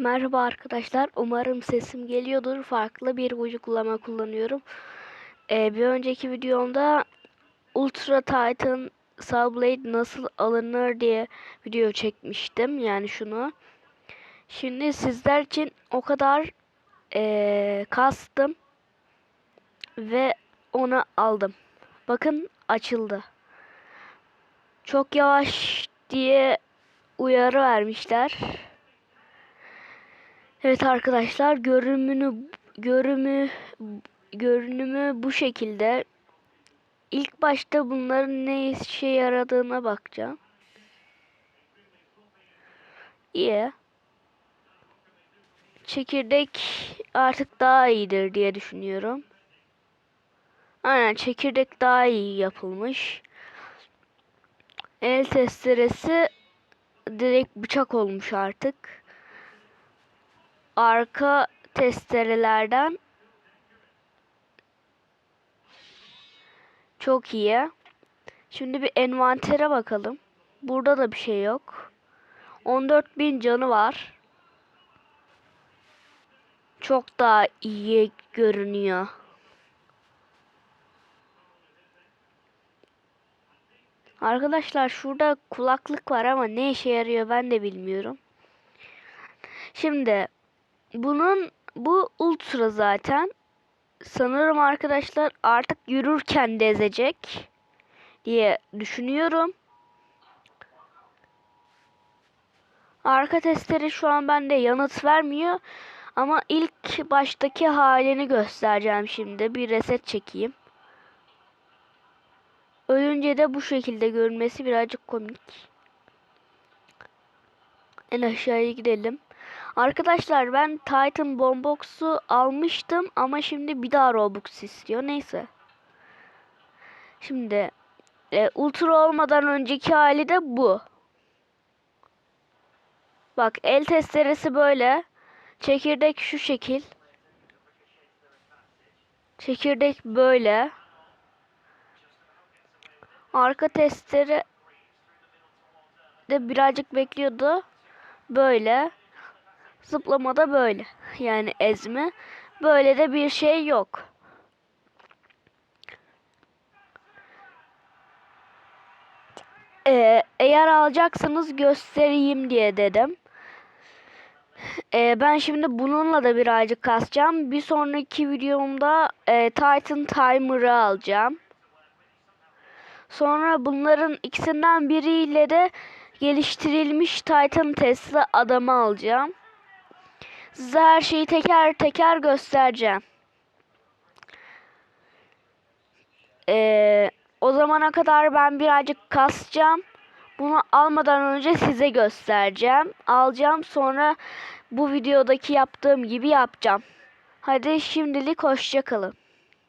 Merhaba arkadaşlar. Umarım sesim geliyordur. Farklı bir uygulama kullanıyorum. Ee, bir önceki videomda Ultra Titan Subblade nasıl alınır diye video çekmiştim. Yani şunu. Şimdi sizler için o kadar ee, kastım ve onu aldım. Bakın açıldı. Çok yavaş diye uyarı vermişler. Evet arkadaşlar görünümünü görümü görünümü bu şekilde. İlk başta bunların ne işe yaradığına bakacağım. İyi. Çekirdek artık daha iyidir diye düşünüyorum. Aynen çekirdek daha iyi yapılmış. El testeresi direkt bıçak olmuş artık arka testerelerden çok iyi. Şimdi bir envantere bakalım. Burada da bir şey yok. 14.000 canı var. Çok daha iyi görünüyor. Arkadaşlar şurada kulaklık var ama ne işe yarıyor ben de bilmiyorum. Şimdi bunun bu ultra zaten. Sanırım arkadaşlar artık yürürken de ezecek diye düşünüyorum. Arka testleri şu an bende yanıt vermiyor. Ama ilk baştaki halini göstereceğim şimdi. Bir reset çekeyim. Ölünce de bu şekilde görünmesi birazcık komik. En aşağıya gidelim. Arkadaşlar ben Titan Bombox'u almıştım ama şimdi bir daha Robux istiyor. Neyse. Şimdi e, Ultra olmadan önceki hali de bu. Bak el testeresi böyle. Çekirdek şu şekil. Çekirdek böyle. Arka testere de birazcık bekliyordu. Böyle. Zıplamada böyle. Yani ezme. Böyle de bir şey yok. Ee, eğer alacaksanız göstereyim diye dedim. Ee, ben şimdi bununla da birazcık kasacağım. Bir sonraki videomda e, Titan Timer'ı alacağım. Sonra bunların ikisinden biriyle de geliştirilmiş Titan Tesla adamı alacağım. Size her şeyi teker teker göstereceğim. Ee, o zamana kadar ben birazcık kasacağım. Bunu almadan önce size göstereceğim. Alacağım sonra bu videodaki yaptığım gibi yapacağım. Hadi şimdilik hoşçakalın.